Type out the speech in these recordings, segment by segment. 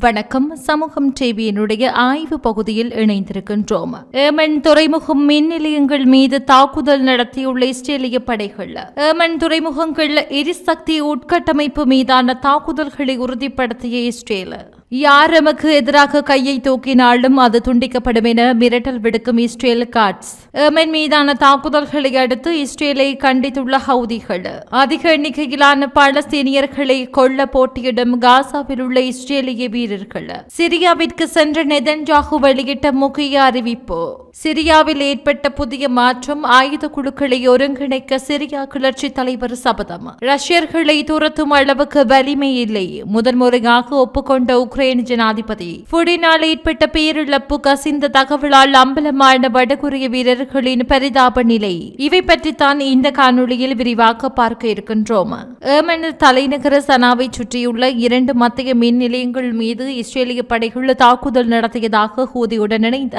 வணக்கம். சமூகம் டிவியினுடைய ஆய்வு பகுதியில் இணைந்திருக்கின்றோம். ஏமன் துறைமுகம் மின் நிலையங்கள் மீது தாக்குதல் நடத்தியுள்ள இஸ்ரேலிய படைகள். ஏமன் துறைமுகங்கள் எரிசக்தி உட்கட்டமைப்பு மீதான தாக்குதல்களை உறுதிப்படுத்திய இஸ்ரேல். யார் எமக்கு எதிராக கையை தூக்கினாலும் அது துண்டிக்கப்படும் என மிரட்டல் விடுக்கும் இஸ்ரேல் காட்ஸ். ஏமன் மீதான தாக்குதல்களை அடுத்து இஸ்ரேலை கண்டித்துள்ள ஹவுதிகள். அதிக எண்ணிக்கையிலான பாலஸ்தீனியர்களை கொல்ல போட்டியிடும் காசாவில் உள்ள இஸ்ரேலிய வீரர்கள். சிரியாவிற்கு சென்ற நெதன்ஜாகு வெளியிட்ட முக்கிய அறிவிப்பு. சிரியாவில் ஏற்பட்ட புதிய மாற்றம் ஆயுத குழுக்களை ஒருங்கிணைக்க சிரியா கிளர்ச்சி தலைவர் சபதம். ரஷ்யர்களை துரத்தும் அளவுக்கு வலிமை இல்லை. முதன்முறையாக ஒப்புக்கொண்ட உக்ரைன் ஜனாதிபதி. புடினால் ஏற்பட்ட பேரிழப்பு கசிந்த தகவலால் அம்பலமான வடகொரிய வீரர்களின் பரிதாப நிலை. இவை பற்றித்தான் இந்த காணொளியில் விரிவாக பார்க்க இருக்கின்றோம். ஏமன் தலைநகர சனாவை சுற்றியுள்ள இரண்டு மத்திய மின் நிலையங்கள் மீது இஸ்ரேலிய படைகள் தாக்குதல் நடத்தியதாக ஹூதியுடன் இணைந்த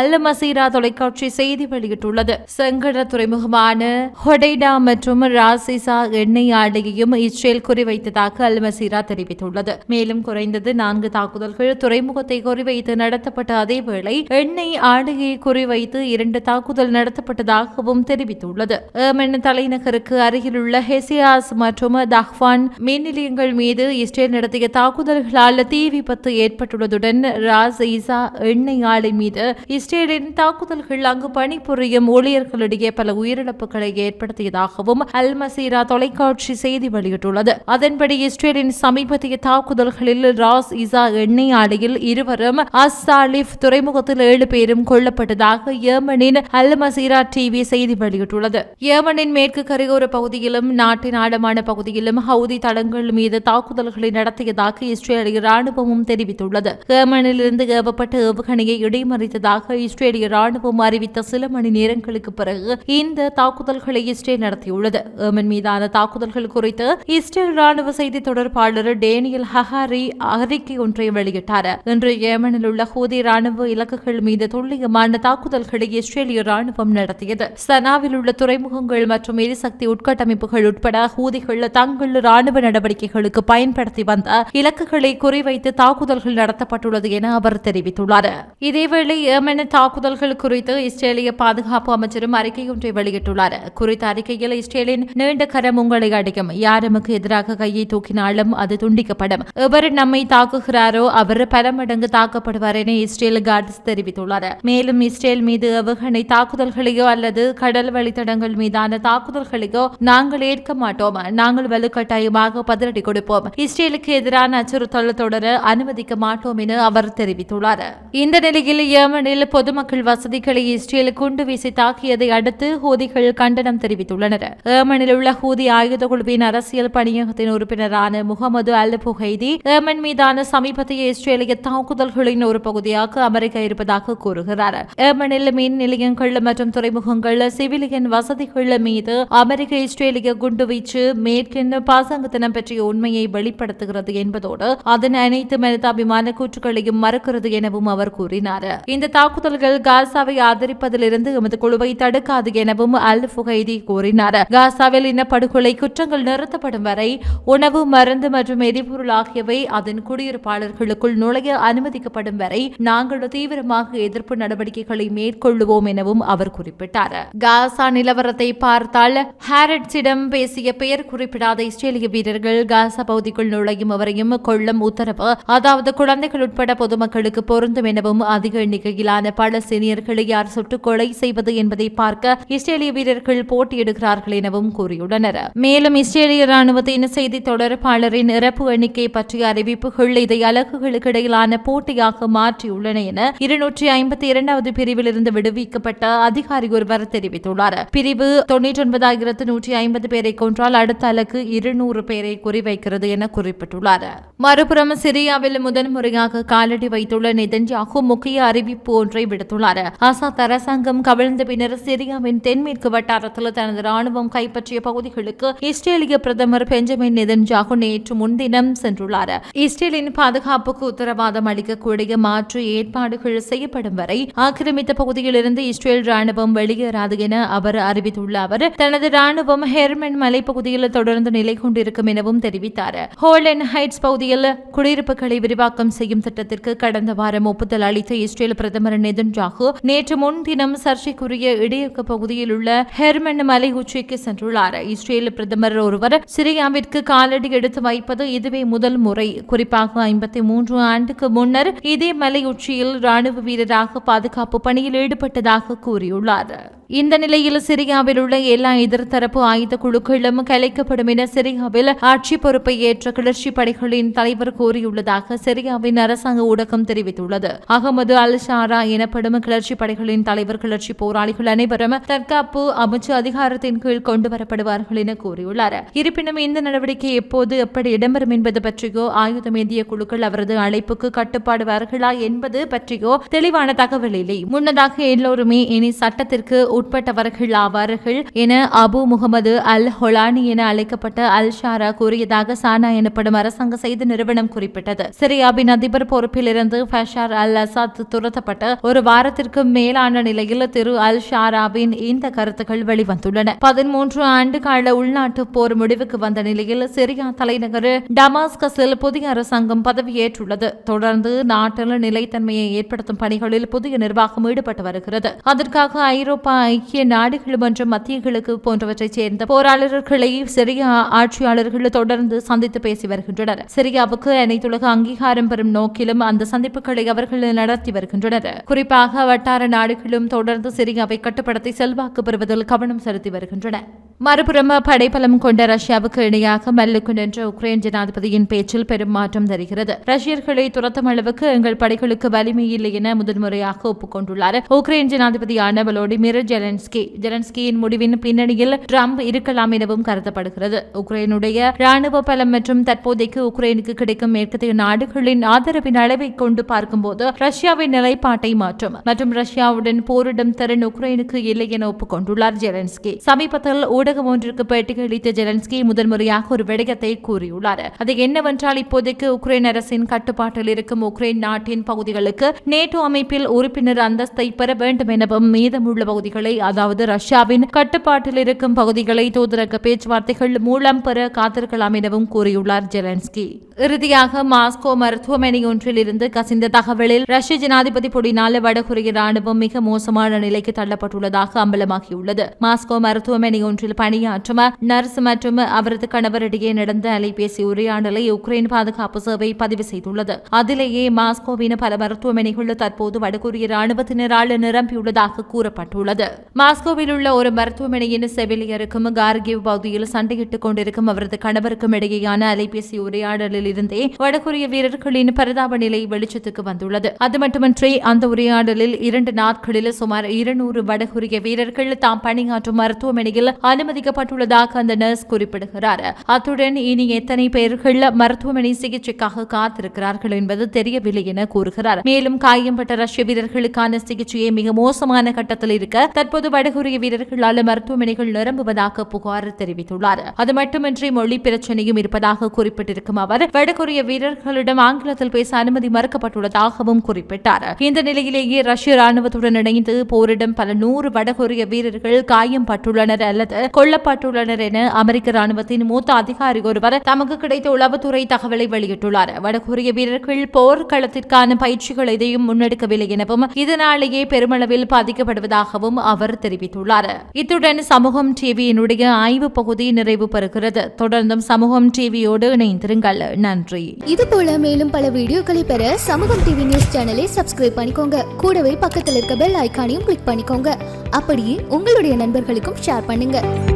அல் மசீரா தொலைக்காட்சி செய்தி வெளியிட்டுள்ளது. செங்கட துறைமுகமான ஹொடைடா மற்றும் ராசிசா எண்ணெய் ஆலையையும் இஸ்ரேல் குறிவைத்ததாக அல் மசீரா தெரிவித்துள்ளது. மேலும் குறைந்தது நான்கு தாக்குதல்கள் துறைமுகத்தை குறிவைத்து நடத்தப்பட்ட அதேவேளை எண்ணெய் ஆலையை குறிவைத்து இரண்டு தாக்குதல் நடத்தப்பட்டதாகவும் தெரிவித்துள்ளது. ஏமன் தலைநகருக்கு அருகிலுள்ள ஹெசியாஸ் மற்றும் தஹ்வான் மின் நிலையங்கள் மீது இஸ்ரேல் நடத்திய தாக்குதல்களால் தீ விபத்து ஏற்பட்டுள்ளதுடன் ராஸ் இசா எண்ணெய் ஆலை மீது இஸ்ரேலின் தாக்குதல்கள் அங்கு பணிபுரியும் ஊழியர்களிடையே பல உயிரிழப்புகளை ஏற்படுத்தியதாகவும் அல் மசீரா தொலைக்காட்சி செய்தி வெளியிட்டுள்ளது. அதன்படி இஸ்ரேலின் சமீபத்திய தாக்குதல்களில் ராஸ் இசா எண்ணெய் ஆலையில் இருவரும் அஸ்ஸாலிஃப் துறைமுகத்தில் ஏழு பேரும் கொல்லப்பட்டதாக ஏமனின் அல் மசீரா டிவி செய்தி வெளியிட்டுள்ளது. ஏமனின் மேற்கு கரையோர பகுதியிலும் நாட்டின் ஆழமான பகுதியிலும் ஹவுதி தளங்கள் மீது தாக்குதல்களை நடத்தியதாக இஸ்ரேலிய ராணுவமும் தெரிவித்துள்ளது. ஏமனிலிருந்து ஏவப்பட்ட ஏவுகணையை இடைமறித்ததாக இஸ்ரேலிய ராணுவம் அறிவித்த சில மணி நேரங்களுக்கு பிறகு இந்த தாக்குதல்களை இஸ்ரேல் நடத்தியுள்ளது. ஏமன் மீதான தாக்குதல்கள் குறித்து இஸ்ரேல் ராணுவ செய்தி தொடர்பாளர் டேனியல் ஹஹாரி அறிக்கை ஒன்றை வெளியிட்டார். இன்று ஏமனில் உள்ள ஹூதி ராணுவ இலக்குகள் மீது துல்லியமான தாக்குதல்களை இஸ்ரேலிய ராணுவம் நடத்தியது. சனாவில் உள்ள துறைமுகங்கள் மற்றும் எரிசக்தி உட்கட்டமைப்புகள் உட்பட ஹூதிகள் தங்கள் ராணுவ நடவடிக்கைகளுக்கு பயன்படுத்தி வந்த இலக்குகளை குறிவைத்து தாக்குதல்கள் நடத்தப்பட்டுள்ளது என அவர் தெரிவித்துள்ளார். இதேவேளை ஏமன தாக்குதல்கள் குறித்து இஸ்ரேலிய பாதுகாப்பு அமைச்சரும் அறிக்கை ஒன்றை வெளியிட்டுள்ளார். குறித்த அறிக்கையில் இஸ்ரேலின் நீண்ட கரம் உங்களை அடையும் யாருமுக்கு எதிராக கையை தூக்கினாலும் அது துண்டிக்கப்படும். எவர் நம்மை தாக்குகிறாரோ அவர் பல மடங்கு தாக்கப்படுவார் என இஸ்ரேல் கார்ட்ஸ் தெரிவித்துள்ளார். மேலும் இஸ்ரேல் மீது ஏவுகணை தாக்குதல்களையோ அல்லது கடல் வழித்தடங்கள் மீதான தாக்குதல்களையோ நாங்கள் ஏற்க மாட்டோம். நாங்கள் வலுக்கட்டாயமாக பதிலடி கொடுப்போம். இஸ்ரேலுக்கு எதிரான அச்சுறுத்தல் தொடர அனுமதிக்க மாட்டோம் என அவர் தெரிவித்துள்ளார். இந்த நிலையில் ஏமனில் பொதுமக்கள் வசதிகளை இஸ்ரேல் குண்டு வீசி தாக்கியதை அடுத்து ஹூதிகள் கண்டனம் தெரிவித்துள்ளனர். ஏமனில் உள்ள ஹூதி ஆயுத குழுவின் அரசியல் பணியகத்தின் உறுப்பினரான முகமது அல் புகைதி ஏமன் மீதான சமீபத்திய இஸ்ரேலிய தாக்குதல்களின் ஒரு பகுதியாக அமெரிக்கா இருப்பதாக கூறுகிறார். ஏமனில் மின் நிலையங்கள் மற்றும் துறைமுகங்கள் சிவிலியன் வசதிகள் மீது அமெரிக்க இஸ்ரேலிய குண்டுவீச்சு மே மேற்கின் பாசாங்குத்தனம் பற்றிய உண்மையை வெளிப்படுத்துகிறது என்பதோடு அதன் அனைத்து மனிதாபிமான கூற்றுகளையும் மறுக்கிறது எனவும் அவர் கூறினார். இந்த தாக்குதல்கள் காசாவை ஆதரிப்பதிலிருந்து எமது குழுவை தடுக்காது எனவும் அல் புகைதி கூறினார். காசாவில் இனப்படுகொலை குற்றங்கள் நிறுத்தப்படும் வரை உணவு மருந்து மற்றும் எரிபொருள் ஆகியவை அதன் குடியிருப்பாளர்களுக்குள் நுழைய அனுமதிக்கப்படும் வரை நாங்கள் தீவிரமாக எதிர்ப்பு நடவடிக்கைகளை மேற்கொள்ளுவோம் எனவும் அவர் குறிப்பிட்டார். காசா நிலவரத்தை பார்த்தால் ஹாரட்ஸிடம் பேசிய பெயர் குறிப்பிடாத இஸ்ரேலிய வீரர்கள் காசா பகுதிக்குள் நுழையும் அவரையும் கொள்ளும் உத்தரவு அதாவது குழந்தைகள் உட்பட பொதுமக்களுக்கு பொருந்தும் எனவும் அதிக எண்ணிக்கையிலான பலஸ்தீனியர்களை யார் சுட்டு கொலை செய்வது என்பதை பார்க்க இஸ்ரேலிய வீரர்கள் போட்டியிடுகிறார்கள் எனவும் கூறியுள்ளனர். மேலும் இஸ்ரேலிய ராணுவத்தின் செய்தி தொடர்பாளரின் இறப்பு எண்ணிக்கை பற்றிய அறிவிப்புகள் இதை அலகுகளுக்கு இடையிலான போட்டியாக மாற்றியுள்ளன என இருநூற்றி ஐம்பத்தி இரண்டாவது பிரிவில் இருந்து விடுவிக்கப்பட்ட அதிகாரி ஒருவர் தெரிவித்துள்ளார். பிரிவு தொன்னூற்றி ஒன்பதாயிரத்து நூற்றி ஐம்பது பேரை கொன்றால் அடுத்த அலகு இருநூறு பேரை குறிவைக்கிறது என குறிப்பிட்டுள்ளார். மறுபுறம் சிரியாவில் முதன்முறையாக காலடி வைத்துள்ள நெதன்யாகு முக்கிய அறிவிப்பு ஒன்றை விடுத்துள்ளார். அசாத் அரசாங்கம் கவிழ்ந்த பின்னர் சிரியாவின் தென்மேற்கு வட்டாரத்தில் தனது ராணுவம் கைப்பற்றிய பகுதிகளுக்கு இஸ்ரேலிய பிரதமர் பெஞ்சமின் நெதன்யாகு நேற்று முன்தினம் சென்றுள்ளார். இஸ்ரேலின் பாதுகாப்புக்கு உத்தரவாதம் அளிக்கக்கூடிய மாற்று ஏற்பாடுகள் செய்யப்படும் வரை ஆக்கிரமித்த பகுதியிலிருந்து இஸ்ரேல் ராணுவம் வெளியேறாது என அவர் அறிவித்துள்ள அவர் தனது ராணுவம் ஹெர்மன் மலைப்பகுதியில் தொடர்ந்து நிலை கொண்டிருக்கும் எனவும் தெரிவித்தார். ஹோல்டன் ஹைட்ஸ் பகுதியில் குடியிருப்புகளை விரிவாக்கம் செய்யும் திட்டத்திற்கு கடந்த வாரம் ஒப்புதல் அளித்த இஸ்ரேல் பிரதமர் நெதன்ஜாகு நேற்று முன்தினம் சர்ச்சைக்குரிய இடையக பகுதியில் உள்ள ஹெர்மன் மலை உச்சிக்கு சென்றுள்ளார். இஸ்ரேல் பிரதமர் ஒருவர் சிரியாவிற்கு காலடி எடுத்து வைப்பது இதுவே முதல் முறை. குறிப்பாக ஐம்பத்தி மூன்று ஆண்டுக்கு முன்னர் இதே மலை உச்சியில் ராணுவ வீரராக பாதுகாப்பு பணியில் ஈடுபட்டதாக கூறியுள்ளார். இந்த நிலையில் சிரியாவில் உள்ள எல்லா எதிர்த்தரப்பு ஆயுத குழுக்களும் கலைக்கப்படும் என சிரியாவில் ஆட்சி பொறுப்பை ஏற்ற கிளர்ச்சி படைகளின் தலைவர் கூறியுள்ளதாக சிரியாவின் அரசாங்க ஊடகம் தெரிவித்துள்ளது. அகமது அல் ஷாரா எனப்படும் கிளர்ச்சி படைகளின் தலைவர் கிளர்ச்சி போராளிகள் அனைவரும் தற்காப்பு அமைச்சு அதிகாரத்தின் கீழ் கொண்டுவரப்படுவார்கள் என கூறியுள்ளார். இருப்பினும் இந்த நடவடிக்கை எப்போது எப்படி இடம்பெறும் என்பது பற்றியோ ஆயுதமேந்திய குழுக்கள் அவரது அழைப்புக்கு கட்டுப்பாடுவார்களா என்பது பற்றியோ தெளிவான தகவல் இல்லை. முன்னதாக எல்லோருமே இனி சட்டத்திற்கு உட்பட்டவர்கள் ஆவார்கள் என அபு முகமது அல் ஹொலானி என அழைக்கப்பட்ட அல் ஷாரா கூறியதாக சானா எனப்படும் அரசாங்க செய்தி நிறுவனம் குறிப்பிட்டது. சிரியாவின் அதிபர் பொறுப்பிலிருந்து ஃபஷார் அல் அசாத் துரத்தப்பட்ட ஒரு வாரத்திற்கு மேலான நிலையில் திரு அல் ஷாராவின் இந்த கருத்துக்கள் வெளிவந்துள்ளன. பதிமூன்று ஆண்டு கால உள்நாட்டு போர் முடிவுக்கு வந்த நிலையில் சிரியா தலைநகர் டமாஸ்கஸில் புதிய அரசாங்கம் பதவியேற்றுள்ளது. தொடர்ந்து நாட்டில் நிலைத்தன்மையை ஏற்படுத்தும் பணிகளில் புதிய நிர்வாகம் ஈடுபட்டு வருகிறது. அதற்காக ஐரோப்பா ஐக்கிய நாடுகள் மற்றும் மத்திய கிழக்கு போன்றவற்றைச் சேர்ந்த போராளர்களை சிரியா ஆட்சியாளர்கள் தொடர்ந்து சந்தித்து பேசி வருகின்றனர். சிரியாவுக்கு அனைத்துலக அங்கீகாரம் பெறும் நோக்கிலும் அந்த சந்திப்புகளை அவர்கள் நடத்தி வருகின்றனர். குறிப்பாக வட்டார நாடுகளும் தொடர்ந்து சிரியாவை கட்டுப்படுத்தி செல்வாக்கு பெறுவதில் கவனம் செலுத்தி வருகின்றன. மறுபுறம் படைபலம் கொண்ட ரஷ்யாவுக்கு இணையாக மல்லுக்கு நின்ற உக்ரைன் ஜனாதிபதியின் பேச்சில் பெரும் மாற்றம் தருகிறது. ரஷ்யர்களை துரத்தும் அளவுக்கு எங்கள் படைகளுக்கு வலிமை இல்லை என முதன்முறையாக ஒப்புக்கொண்டுள்ளார். உக்ரைன் ஜனாதிபதியான வலோடிமிர் ஜெலன்ஸ்கி ஜெலன்ஸ்கியின் முடிவின் பின்னணியில் ட்ரம்ப் இருக்கலாம் எனவும் கருதப்படுகிறது. உக்ரைனுடைய ராணுவ பலம் மற்றும் தற்போதைக்கு உக்ரைனுக்கு கிடைக்கும் மேற்கத்திய நாடுகளின் ஆதரவின் அளவை கொண்டு பார்க்கும்போது ரஷ்யாவின் நிலைப்பாட்டை மாற்றும். மற்றும் ரஷ்யாவுடன் போரிடும் திறன் உக்ரைனுக்கு இல்லை என ஒப்புக்கொண்டுள்ளார் ஜெலன்ஸ்கி சமீபத்தில் ஊடகம் ஒன்றிற்கு பேட்டியளித்த ஜெலன்ஸ்கி முதன்முறையாக ஒரு விடயத்தை கூறியுள்ளார். அது என்னவென்றால் இப்போதைக்கு உக்ரைன் அரசின் கட்டுப்பாட்டில் இருக்கும் உக்ரைன் நாட்டின் பகுதிகளுக்கு நேட்டோ அமைப்பில் உறுப்பினர் அந்தஸ்தை பெற வேண்டும் எனவும் மீதமுள்ள பகுதிகளை அதாவது ரஷ்யாவின் கட்டுப்பாட்டில் இருக்கும் பகுதிகளை தூதரக பேச்சுவார்த்தைகள் மூலம் பெற காத்திருக்கலாம் எனவும் கூறியுள்ளார் ஜெலன்ஸ்கி. இறுதியாக மாஸ்கோ மருத்துவமனை ஒன்றில் இருந்து கசிந்த தகவலில் ரஷ்ய ஜனாதிபதி புடினால் வடகொரிய ராணுவம் மிக மோசமான நிலைக்கு தள்ளப்பட்டுள்ளதாக அம்பலமாகியுள்ளது. மாஸ்கோ மருத்துவமனை ஒன்றில் பணியாற்றும் நர்ஸ் மற்றும் அவரது கணவரிடையே நடந்த அலைபேசி உரையாடலை உக்ரைன் பாதுகாப்பு சேவை பதிவு செய்துள்ளது. அதிலேயே மாஸ்கோவின் பல மருத்துவமனைகள் தற்போது வடகொரிய ராணுவத்தினரால் நிரம்பியுள்ளதாக கூறப்பட்டுள்ளது. மாஸ்கோவில் உள்ள ஒரு மருத்துவமனையின் செவிலியருக்கும் கார்கிவ் பகுதியில் சண்டையிட்டுக் கொண்டிருக்கும் அவரது கணவருக்கும் இடையேயான அலைபேசி உரையாடலில் இருந்தே வடகொரிய வீரர்களின் பரிதாப நிலை வெளிச்சத்துக்கு வந்துள்ளது. அது மட்டுமன்றி அந்த உரையாடலில் இரண்டு நாட்களில் சுமார் இருநூறு வடகொரிய வீரர்கள் தாம் பணியாற்றும் மருத்துவமனையில் அனுமதி அனுமதிக்கப்பட்டுள்ளதாக அந்த நர்ஸ் குறிப்பிடுகிறார். அத்துடன் இனி எத்தனை பேர்கள் மருத்துவமனை சிகிச்சைக்காக காத்திருக்கிறார்கள் என்பது தெரியவில்லை என கூறுகிறார். மேலும் காயம்பட்ட ரஷ்ய வீரர்களுக்கான சிகிச்சையை மிக மோசமான கட்டத்தில் இருக்க தற்போது வடகொரிய வீரர்களால் மருத்துவமனைகள் நிரம்புவதாக புகார் தெரிவித்துள்ளார். அது மட்டுமின்றி மொழி பிரச்சனையும் இருப்பதாக குறிப்பிட்டிருக்கும் அவர் வடகொரிய வீரர்களிடம் ஆங்கிலத்தில் பேச அனுமதி மறுக்கப்பட்டுள்ளதாகவும் குறிப்பிட்டார். இந்த நிலையிலேயே ரஷ்ய ராணுவத்துடன் இணைந்து போரிடும் பல நூறு வடகொரிய வீரர்கள் காயம் பட்டுள்ளனர் அல்லது கொல்லப்பட்டுள்ளனர் என அமெரிக்க ராணுவத்தின் மூத்த அதிகாரி ஒருவர் தமக்கு கிடைத்த உளவுத்துறை தகவலை வெளியிட்டுள்ளார். வடகொரிய வீரர்கள் போர்க்களத்திற்கான பயிற்சிகள் எதையும் முன்னெடுக்கவில்லை எனவும் இதனாலேயே பெருமளவில் பாதிக்கப்படுவதாகவும் அவர் தெரிவித்துள்ளார். இத்துடன் சமூகம் டிவியினுடைய ஆய்வு பகுதி நிறைவு பெறுகிறது. தொடர்ந்தும் சமூகம் டிவியோடு இணைந்திருங்கள். நன்றி. இது போல மேலும் பல வீடியோக்களை பெற சமூகம் டிவி நியூஸ் சேனலை சப்ஸ்கிரைப் பண்ணிக்கோங்க. கூடவே பக்கத்தில் இருக்க பெல் ஐகானையும் கிளிக் பண்ணிக்கோங்க. அப்படியே உங்களுடைய நண்பர்களுக்கும் ஷேர் பண்ணுங்க.